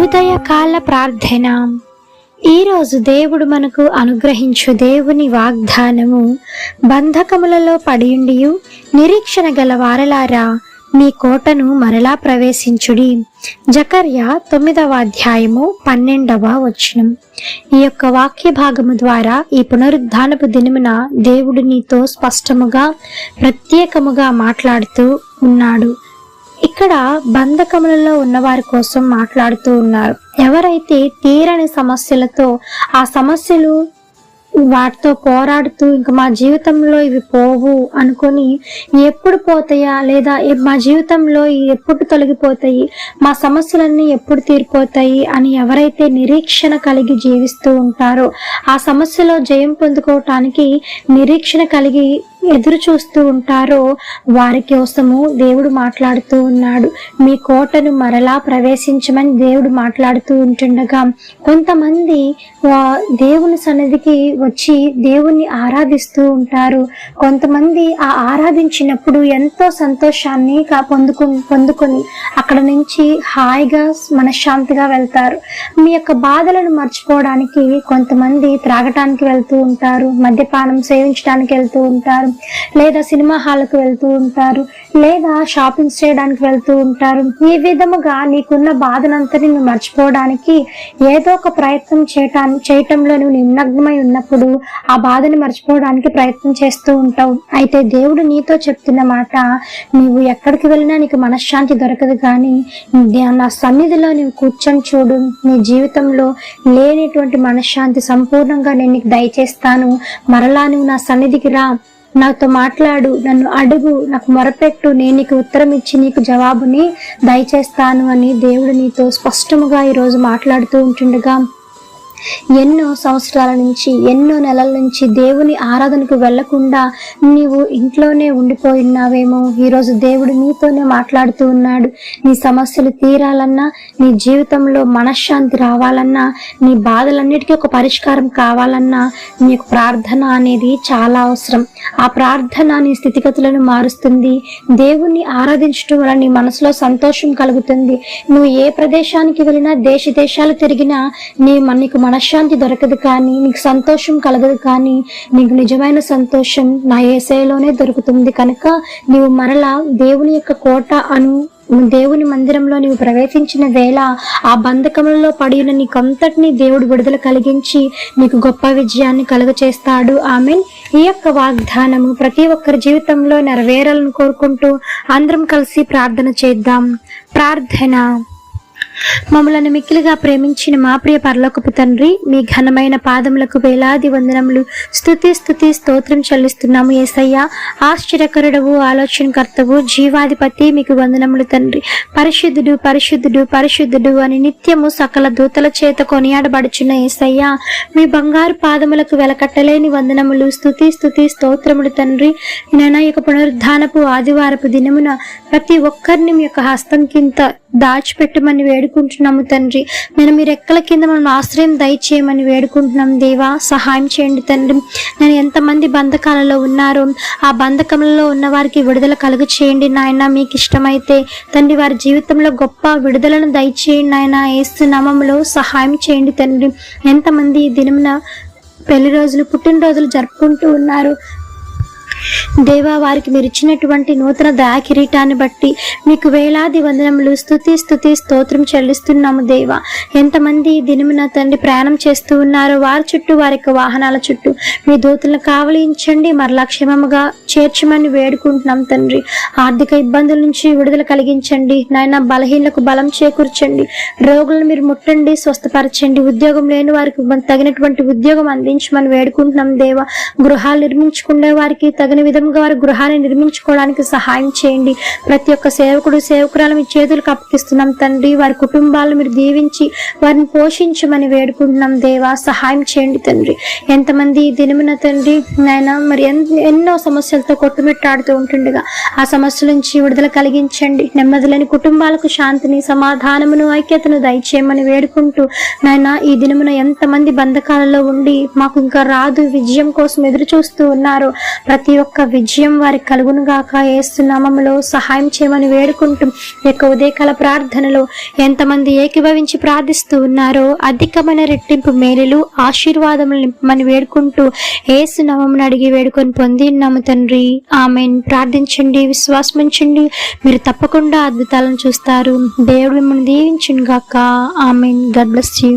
ఉదయకాల ప్రార్థన. ఈరోజు దేవుడు మనకు అనుగ్రహించు దేవుని వాగ్దానము బంధకములలో పడియుండియు నిరీక్షణ గల వారలారా మీ కోటను మరలా ప్రవేశించుడి. జకర్య తొమ్మిదవ అధ్యాయము పన్నెండవ వచనం. ఈ యొక్క వాక్య భాగము ద్వారా ఈ పునరుద్ధానపు దినమున దేవుడు నీతో స్పష్టముగా ప్రత్యేకముగా మాట్లాడుతూ ఉన్నాడు. ఇక్కడ బంధకములలో ఉన్న వారి కోసం మాట్లాడుతూ ఉన్నారు. ఎవరైతే తీరని సమస్యలతో ఆ సమస్యలు వాటితో పోరాడుతూ ఇంకా మా జీవితంలో ఇవి పోవు అనుకొని ఎప్పుడు పోతాయా లేదా మా జీవితంలో ఎప్పుడు తొలగిపోతాయి మా సమస్యలన్నీ ఎప్పుడు తీరిపోతాయి అని ఎవరైతే నిరీక్షణ కలిగి జీవిస్తూ ఉంటారో ఆ సమస్యలో జయం పొందుకోవటానికి నిరీక్షణ కలిగి ఎదురు చూస్తూ ఉంటారో వారి కోసము దేవుడు మాట్లాడుతూ ఉన్నాడు. మీ కోటను మరలా ప్రవేశించమని దేవుడు మాట్లాడుతూ ఉంటుండగా కొంతమంది దేవుని సన్నిధికి వచ్చి దేవుణ్ణి ఆరాధిస్తూ ఉంటారు. కొంతమంది ఆ ఆరాధించినప్పుడు ఎంతో సంతోషాన్ని పొందుకు పొందుకొని అక్కడ నుంచి హాయిగా మనశ్శాంతిగా వెళ్తారు. మీ యొక్క బాధలను మర్చిపోవడానికి కొంతమంది త్రాగటానికి వెళ్తూ ఉంటారు. మద్యపానం సేవించడానికి వెళ్తూ ఉంటారు. లేదా సినిమా హాల్కు వెళ్తూ ఉంటారు. లేదా షాపింగ్స్ చేయడానికి వెళ్తూ ఉంటారు. ఈ విధముగా నీకున్న బాధనంతని నువ్వు మర్చిపోవడానికి ఏదో ఒక ప్రయత్నం చేయటా చేయటంలో నువ్వు నిమగ్నమై ఉన్నప్పుడు ఆ బాధని మర్చిపోవడానికి ప్రయత్నం చేస్తూ ఉంటావు. అయితే దేవుడు నీతో చెప్తున్న మాట నీవు ఎక్కడికి వెళ్ళినా నీకు మనశ్శాంతి దొరకదు కానీ నా సన్నిధిలో నీవు కూర్చొని చూడు. నీ జీవితంలో లేనిటువంటి మనశ్శాంతి సంపూర్ణంగా నేను నీకు దయచేస్తాను. మరలా నువ్వు నా సన్నిధికి రా. నాతో మాట్లాడు నన్ను అడుగు నాకు మొరపెట్టు నేను నీకు ఉత్తరం ఇచ్చి నీకు జవాబుని దయచేస్తాను అని దేవుడు నీతో స్పష్టముగా ఈరోజు మాట్లాడుతూ ఉంటుండగా ఎన్నో సంవత్సరాల నుంచి ఎన్నో నెలల నుంచి దేవుని ఆరాధనకు వెళ్ళకుండా నీవు ఇంట్లోనే ఉండిపోయినావేమో. ఈరోజు దేవుడు నీతోనే మాట్లాడుతూ ఉన్నాడు. నీ సమస్యలు తీరాలన్నా నీ జీవితంలో మనశ్శాంతి రావాలన్నా నీ బాధలన్నిటికీ ఒక పరిష్కారం కావాలన్నా నీకు ప్రార్థన అనేది చాలా అవసరం. ఆ ప్రార్థన నీ స్థితిగతులను మారుస్తుంది. దేవుణ్ణి ఆరాధించడం వల్ల నీ మనసులో సంతోషం కలుగుతుంది. నువ్వు ఏ ప్రదేశానికి వెళ్ళినా దేశ దేశాలు తిరిగినా నీ మనకు మనశ్శాంతి దొరకదు కానీ నీకు సంతోషం కలగదు కానీ నీకు నిజమైన సంతోషం నా ఏసైలోనే దొరుకుతుంది కనుక నీవు మరలా దేవుని యొక్క కోట అను దేవుని మందిరంలో నీవు ప్రవేశించిన వేళ ఆ బంధకములలో పడిన నీకంతటినీ దేవుడు విడుదల కలిగించి నీకు గొప్ప విజయాన్ని కలుగచేస్తాడు. ఆమె ఈ యొక్క వాగ్దానము ప్రతి ఒక్కరి జీవితంలో నెరవేరాలని కోరుకుంటూ అందరం కలిసి ప్రార్థన చేద్దాం. ప్రార్థన. మమ్మలను మిక్కిలిగా ప్రేమించిన మా ప్రియ పరలోకపు తండ్రి మీ ఘనమైన పాదములకు వేలాది వందనములు. స్థుతి స్థుతి స్తోత్రం చెల్లిస్తున్నాము ఏసయ్య. ఆశ్చర్యకరుడవు ఆలోచనకర్తవు జీవాధిపతి మీకు వందనములు తండ్రి. పరిశుద్ధుడు పరిశుద్ధుడు పరిశుద్ధుడు అని నిత్యము సకల దూతల చేత కొనియాడబడుచున్న ఏసయ్య. మీ బంగారు పాదములకు వెలకట్టలేని వందనములు. స్థుతి స్థుతి స్తోత్రములు తండ్రి. నేను యొక్క పునరుద్ధానపు ఆదివారపు దినమున ప్రతి ఒక్కరిని మీ యొక్క హస్తం కింద దాచిపెట్టమని వేడుకుంటున్నాము తండ్రి. నేను మీ రెక్కల కింద మనం ఆశ్రయం దయచేయమని వేడుకుంటున్నాం దేవా. సహాయం చేయండి తండ్రి. నేను ఎంతమంది బంధకాలలో ఉన్నారో ఆ బంధకంలో ఉన్న వారికి విడుదల కలుగు చేయండి నాయన. మీకు ఇష్టమైతే తండ్రి వారి జీవితంలో గొప్ప విడుదలను దయచేయండి నాయన. ఏసు నామములో సహాయం చేయండి తండ్రి. ఎంతమంది దినమున పెళ్ళి రోజులు పుట్టినరోజులు జరుపుకుంటూ ఉన్నారు దేవా వారికి మీరు ఇచ్చినటువంటి నూతన దయా కిరీటాన్ని బట్టి మీకు వేలాది వందనములు స్థుతి స్థుతి స్తోత్రం చెల్లిస్తున్నాము దేవా. ఎంతమంది దినమున తండ్రి ప్రయాణం చేస్తూ ఉన్నారో వారి చుట్టూ వారి యొక్క వాహనాల చుట్టూ మీ దూతలను కావలించండి. మరలా క్షేమముగా చేర్చమని వేడుకుంటున్నాం తండ్రి. ఆర్థిక ఇబ్బందుల నుంచి విడుదల కలిగించండి. నాయన బలహీనలకు బలం చేకూర్చండి. రోగులను మీరు ముట్టండి స్వస్థపరచండి. ఉద్యోగం లేని వారికి తగినటువంటి ఉద్యోగం అందించమని వేడుకుంటున్నాం దేవా. గృహాలు నిర్మించుకునే వారికి తగిన విధంగా వారి గృహాన్ని నిర్మించుకోవడానికి సహాయం చేయండి. ప్రతి ఒక్క సేవకుడు సేవకురాలు మీ చేతులకు అప్పగిస్తున్నాం తండ్రి. వారి కుటుంబాలను మీరు దీవించి వారిని పోషించమని వేడుకుంటున్నాం దేవా. సహాయం చేయండి తండ్రి. ఎంతమంది దినమున తండ్రి నాయన మరి ఎన్నో సమస్యలతో కొట్టుమిట్టాడుతూ ఉంటుండగా ఆ సమస్యల నుంచి విడుదల కలిగించండి. నెమ్మదిలేని కుటుంబాలకు శాంతిని సమాధానమును ఐక్యతను దయచేయమని వేడుకుంటూ నాయన ఈ దినమున ఎంతమంది బంధకాలలో ఉండి మాకు ఇంకా రాదు. విజయం కోసం ఎదురు చూస్తూ ఉన్నారో. ప్రతి యొక్క విజయం వారికి కలుగును గాక. ఏస్తున్నామములో సహాయం చేయమని వేడుకుంటూ. యొక్క ఉదయకాల ప్రార్థనలో ఎంతమంది ఏకీభవించి ప్రార్థిస్తూ ఉన్నారో అధికమైన రెట్టింపు మేలులు ఆశీర్వాదములు నింపమని వేడుకుంటూ ఏసునామమును అడిగి వేడుకొని పొంది ఉన్నాము తండ్రి. ఆమెను. ప్రార్థించండి విశ్వాసమించండి. మీరు తప్పకుండా అద్భుతాలను చూస్తారు. దేవుడు మిమ్మల్ని దీవించుగాక ఆమెన్. God bless you.